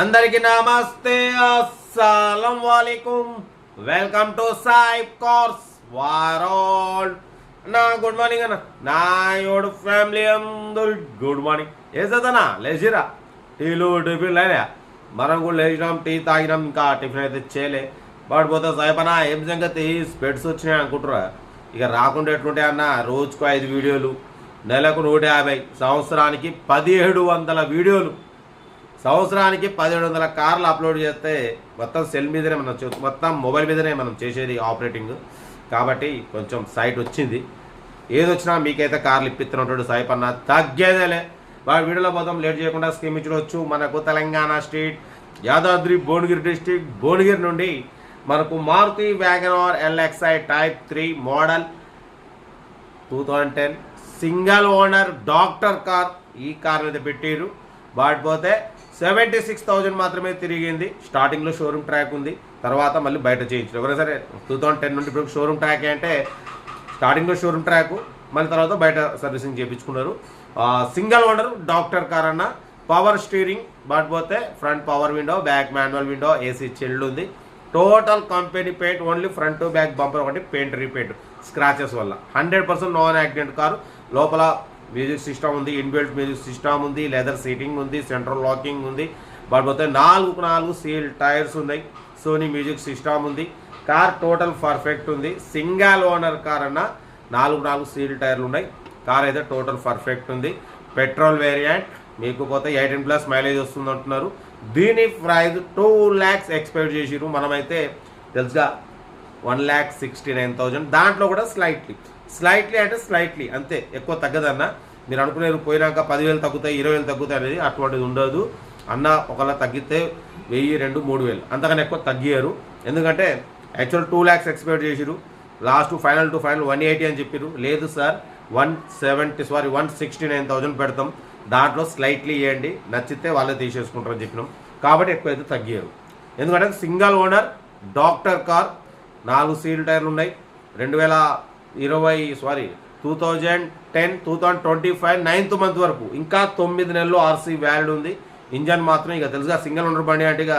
అందరికి నమస్తే. అస్సలం వాలేకుం. వెల్కమ్ టు సాయి కోర్స్ వారోల్. నా గుడ్ మార్నింగ్ అన్న. నా యోడు ఫ్యామిలీ అందరు గుడ్ మార్నింగ్. ఏ లేచిరా? టీలు టిఫిన్ లేదా మనం కూడా లేచినాం టీ తాగినాం ఇంకా టిఫిన్ అయితే చేయలే. పడిపోతే సాయిపనా ఏం సంగతి? స్పెడ్స్ వచ్చినాయి అనుకుంటురా? ఇక రాకుండా ఎట్లుంటాయి అన్న? రోజుకు ఐదు వీడియోలు నెలకు నూట యాభై సంవత్సరానికి పదిహేడు వందల వీడియోలు. సంవత్సరానికి పదిహేడు వందల కార్లు అప్లోడ్ చేస్తే మొత్తం సెల్ మీదనే మనం మొత్తం మొబైల్ మీదనే మనం చేసేది ఆపరేటింగ్. కాబట్టి కొంచెం సైట్ వచ్చింది. ఏది వచ్చినా మీకైతే కార్లు ఇప్పిస్తున్నటువంటి సాయిప్ అన్న తగ్గేదేలే. వాడి వీడియోలో పోతాం లేట్ చేయకుండా స్కీమ్ ఇచ్చుకోవచ్చు మనకు తెలంగాణ స్టేట్ యాదాద్రి భువనగిరి డిస్టిక్ భువనగిరి నుండి మనకు Maruti WagonR LXI type three model two thousand ten single owner doctor car ఈ కార్ మీద పెట్టారు వాడిపోతే సెవెంటీ సిక్స్ థౌజండ్ మాత్రమే తిరిగింది. స్టార్టింగ్లో షోరూమ్ ట్రాక్ ఉంది. తర్వాత మళ్ళీ బయట చేయించారు. ఎవరైనా సరే టూ థౌసండ్ టెన్ నుండి ఇప్పుడు షోరూమ్ ట్రాక్ అంటే స్టార్టింగ్లో షోరూమ్ ట్రాక్ మళ్ళీ తర్వాత బయట సర్వీసింగ్ చేయించుకున్నారు. సింగల్ ఓనర్ డాక్టర్ కారన్న అన్న power steering వాటిపోతే front power window back manual window AC chilled ఉంది. Total company paint only front back bumper ఒకటి పెయింట్ రీపెయింట్ స్క్రాచెస్ వల్ల. Hundred percent non accident car. లోపల మ్యూజిక్ సిస్టమ్ ఉంది inbuilt music system ఉంది leather seating ఉంది central locking ఉంది. వాటిపోతే నాలుగు నాలుగు సీల్ టైర్స్ ఉన్నాయి. సోనీ మ్యూజిక్ సిస్టమ్ ఉంది. కార్ టోటల్ పర్ఫెక్ట్ ఉంది. సింగల్ ఓనర్ కార్ అన్న నాలుగు నాలుగు సీల్ టైర్లు ఉన్నాయి. కార్ అయితే టోటల్ పర్ఫెక్ట్ ఉంది. పెట్రోల్ వేరియంట్ మీకు పోతే ఎయిటీన్ ప్లస్ మైలేజ్ వస్తుంది అంటున్నారు. దీని ప్రైస్ టూ ల్యాక్స్ ఎక్స్పెక్ట్ చేసిరు మనమైతే తెలుసుగా one lakh sixty nine thousand. దాంట్లో కూడా స్లైట్లీ స్లైట్లీ అంటే స్లైట్లీ అంతే. ఎక్కువ తగ్గదన్న. మీరు అనుకునేది పోయినాక పదివేలు తగ్గుతాయి ఇరవై వేలు తగ్గుతాయి అనేది అటువంటిది ఉండదు. అన్న ఒకవేళ తగ్గితే వెయ్యి రెండు మూడు వేలు. అంతకన్నా ఎక్కువ తగ్గారు ఎందుకంటే యాక్చువల్ టూ ల్యాక్స్ ఎక్స్పెక్ట్ చేసిరు last final to final one eighty అని చెప్పారు లేదు sir one seventy sorry one sixty nine thousand పెడతాం. దాంట్లో స్లైట్లీ ఇవ్వండి నచ్చితే వాళ్ళే తీసేసుకుంటారని చెప్పినాం. కాబట్టి ఎక్కువ అయితే తగ్గారు ఎందుకంటే సింగల్ ఓనర్ డాక్టర్ కార్ నాలుగు సీల్ టైర్లు ఉన్నాయి. రెండు వేల ఇరవై sorry two thousand ten two thousand twenty five ninth month వరకు. ఇంకా తొమ్మిది నెలలు ఆర్సీ వ్యాలిడ్ ఉంది. ఇంజన్ మాత్రం ఇక తెలుసుగా సింగిల్ ఉండర్ బండి అంటే ఇక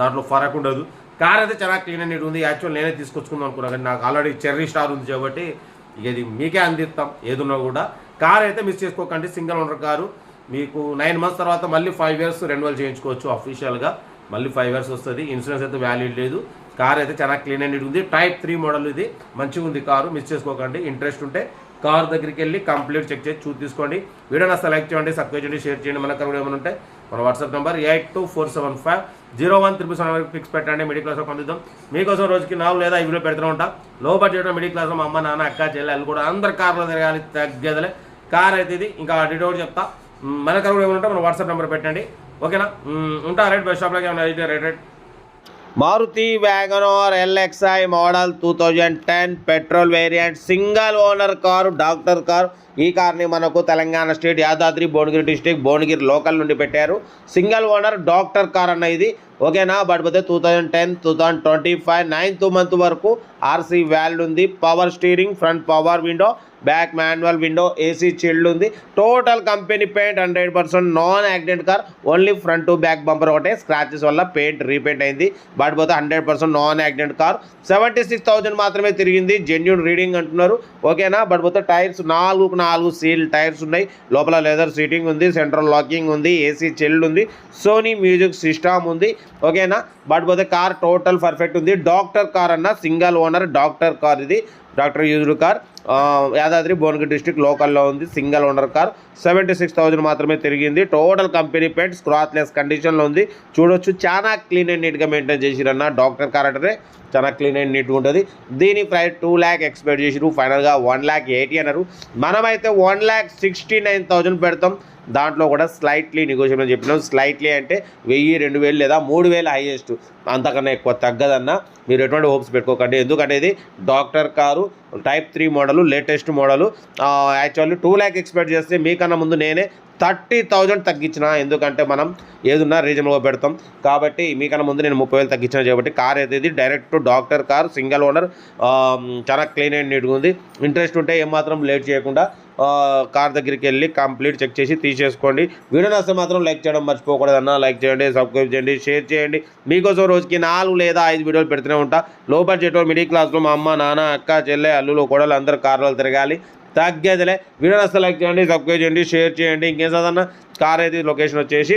దాంట్లో ఫరక్ ఉండదు. కార్ అయితే చాలా క్లీన్ అండ్ నీట్ ఉంది. యాక్చువల్ నేనే తీసుకొచ్చుకుందాం అనుకున్నాను కానీ నాకు ఆల్రెడీ చెర్రీ స్టార్ ఉంది కాబట్టి ఇక ఇది మీకే అందిస్తాం ఏదున్నా కూడా. కార్ అయితే మిస్ చేసుకోకండి సింగిల్ ఓనర్ కారు. మీకు నైన్ మంత్స్ తర్వాత మళ్ళీ ఫైవ్ ఇయర్స్ రెన్యువల్ చేయించుకోవచ్చు అఫీషియల్గా మళ్ళీ ఫైవ్ ఇయర్స్ వస్తుంది. ఇన్సూరెన్స్ అయితే వాల్యూ లేదు. కార్ అయితే చాలా క్లీన్ అండ్ ఉంది. టైప్ త్రీ మోడల్ ఇది. మంచిగా ఉంది కారు. మిస్ చేసుకోకండి. ఇంట్రెస్ట్ ఉంటే కార్ దగ్గరికి వెళ్ళి కంప్లీట్ చెక్ చేసి చూసి తీసుకోండి. వీడియో నచ్చ లైక్ చేయండి సబ్స్క్రైబ్ చేయండి షేర్ చేయండి. మన కూడా ఏమైనా ఉంటే మన WhatsApp number eight two four seven five zero one triple seven వరకు ఫిక్స్ పెట్టండి. మిడిల్ క్లాస్లో పొందుతాం మీకోసం రోజుకి నాలుగు లేదా ఈ వీడియో పెడుతూ ఉంటా. లో బడ్జెట్ మిడిల్ క్లాస్లో మా అమ్మ నాన్న అక్క చెల్లెలు కూడా అందరు కార్లో తిరగాలి తగ్గేదలే. కార్ అయితే ఇది. ఇంకా డీటెయిల్ చెప్తా. మన కూడా ఏమైనా ఉంటే మన వాట్సాప్ నెంబర్ పెట్టండి. ఓకేనా? ఉంటా రైట్ బస్ షాప్లోకి ఏమైనా right right right Maruti WagonR LXI model two thousand ten petrol variant single owner car doctor car ఈ కార్ని మనకు Telangana state Yadadri Bhuvanagiri district Bhuvanagiri local నుండి పెట్టారు. సింగల్ ఓనర్ డాక్టర్ కార్ అన్న ఇది. ఓకేనా? బట్ పోతే two thousand ten two thousand twenty five ninth month వరకు ఆర్సీ వ్యాల్డ్ ఉంది. Power steering front power window back manual window AC chilled ఉంది. Total company paint hundred percent non accident car. Only front to back bumper ఒకటే. Scratches వల్ల paint repaint అయింది. But పోతే hundred percent non accident car. Seventy six thousand మాత్రమే తిరిగింది. Genuine reading అంటున్నారు. ఓకేనా? But పోతే టైర్స్ నాలుగు నాలుగు సీల్ టైర్స్ ఉన్నాయి. లోపల లెదర్ సీటింగ్ ఉంది సెంట్రల్ లాకింగ్ ఉంది ఏసీ చెల్డ్ ఉంది సోనీ మ్యూజిక్ సిస్టమ్ ఉంది. ఓకేనా బట్ పోతే కార్ టోటల్ పర్ఫెక్ట్ ఉంది. డాక్టర్ కార్ అన్న సింగల్ ఓనర్ డాక్టర్ కార్ ఇది. Doctor used car Yadadri Bhuvanagiri district లోకల్లో ఉంది. Single owner car. Seventy six thousand మాత్రమే తిరిగింది. టోటల్ కంపెనీ పెయింట్ స్క్రాత్లెస్ కండిషన్లో ఉంది. చూడొచ్చు. చాలా క్లీన్ అండ్ నీట్గా మెయింటైన్ చేసిరన్న డాక్టర్ కార్ అంటే చాలా క్లీన్ అండ్ నీట్గా ఉంటుంది. దీని ప్రైస్ టూ ల్యాక్ ఎక్స్పెక్ట్ చేసిరు. ఫైనల్గా వన్ ల్యాక్ ఎయిటీ అన్నారు. మనమైతే one lakh sixty nine thousand పెడతాం. దాంట్లో కూడా స్లైట్లీ నెగోషియబుల్ చెప్పినాం. స్లైట్లీ అంటే వెయ్యి రెండు వేలు లేదా మూడు వేలు హైయెస్ట్ అంతకన్నా ఎక్కువ తగ్గదన్న మీరు ఎటువంటి హోప్స్ పెట్టుకోకండి. ఎందుకంటే ఇది doctor car type three model latest model actually two lakh expect చేస్తే మీకన్నా ముందు నేనే థర్టీ థౌజండ్ తగ్గించిన. ఎందుకంటే మనం ఏదున్నా రీజనబుల్గా పెడతాం. కాబట్టి మీకన్నా ముందు నేను ముప్పై వేలు తగ్గించిన కాబట్టి కార్ అయితే ఇది direct doctor car single owner చాలా క్లీన్ అండ్ నీట్గా ఉంది. ఇంట్రెస్ట్ ఉంటే ఏమాత్రం లేట్ చేయకుండా కార్ దగ్గరికి వెళ్ళి కంప్లీట్ చెక్ చేసి తీసేసుకోండి. వీడియో నచ్చితే మాత్రం లైక్ చేయడం మర్చిపోకూడదన్నా. లైక్ చేయండి సబ్స్క్రైబ్ చేయండి షేర్ చేయండి. మీకోసం రోజుకి నాలుగు లేదా ఐదు వీడియోలు పెడుతూనే ఉంటా. లో బడ్జెట్ మిడిల్ క్లాస్లో మా అమ్మ నాన్న అక్క చెల్లె అల్లులు కూడా అందరూ కార్లో తిరగాలి. తగ్గేదిలే. వీడియో నచ్చితే లైక్ చేయండి సబ్స్క్రైబ్ చేయండి షేర్ చేయండి. ఇంకేం చదవన్నా కార్ అయితే లొకేషన్ వచ్చేసి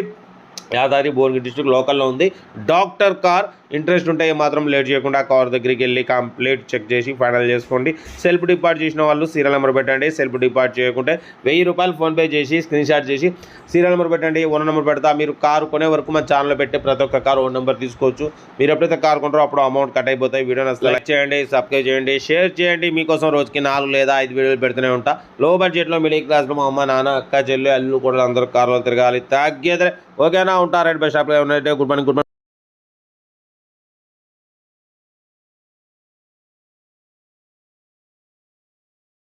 యాదాద్రి భువనగిరి డిస్ట్రిక్ట్ లోకల్లో ఉంది. డాక్టర్ కార్ ఇంట్రెస్ట్ ఉంటే మాత్రం లేట్ చేయకుండా కార్ దగ్గరికి వెళ్ళి కంప్లీట్ చెక్ చేసి ఫైనల్ చేసుకోండి. సెల్ఫ్ డిపార్ట్ చేసిన వాళ్ళు సీరియల్ నెంబర్ పెట్టండి. సెల్ఫ్ డిపార్ట్ చేయకుంటే వెయ్యి రూపాయలు ఫోన్పే చేసి స్క్రీన్ షాట్ చేసి సీరియల్ నెంబర్ పెట్టండి. ఓన్ నెంబర్ పెడతా. మీరు కారు కొనే వరకు మన ఛానల్లో పెట్టే ప్రతి ఒక్క కారు ఓన్ నెంబర్ తీసుకోవచ్చు. మీరు ఎప్పుడైతే కారు కొంటారో అప్పుడు అమౌంట్ కట్ అయిపోతాయి. వీడియో నచ్చితే లైక్ చేయండి సబ్స్క్రైబ్ చేయండి షేర్ చేయండి. మీకోసం రోజుకి నాలుగు లేదా ఐదు వీడియోలు పెడుతూనే ఉంటా. లో బడ్జెట్లో మిడిల్ క్లాస్లో మా అమ్మ నాన్న అక్క చెల్లి అల్లు కూడా అందరూ కారులో తిరగాలి. తగ్గేదే. ఓకేనా? ఉంటారండి బెస్ట్ షాప్లో ఉన్నట్టే గుడ్ మార్నింగ్ గుడ్ మార్నింగ్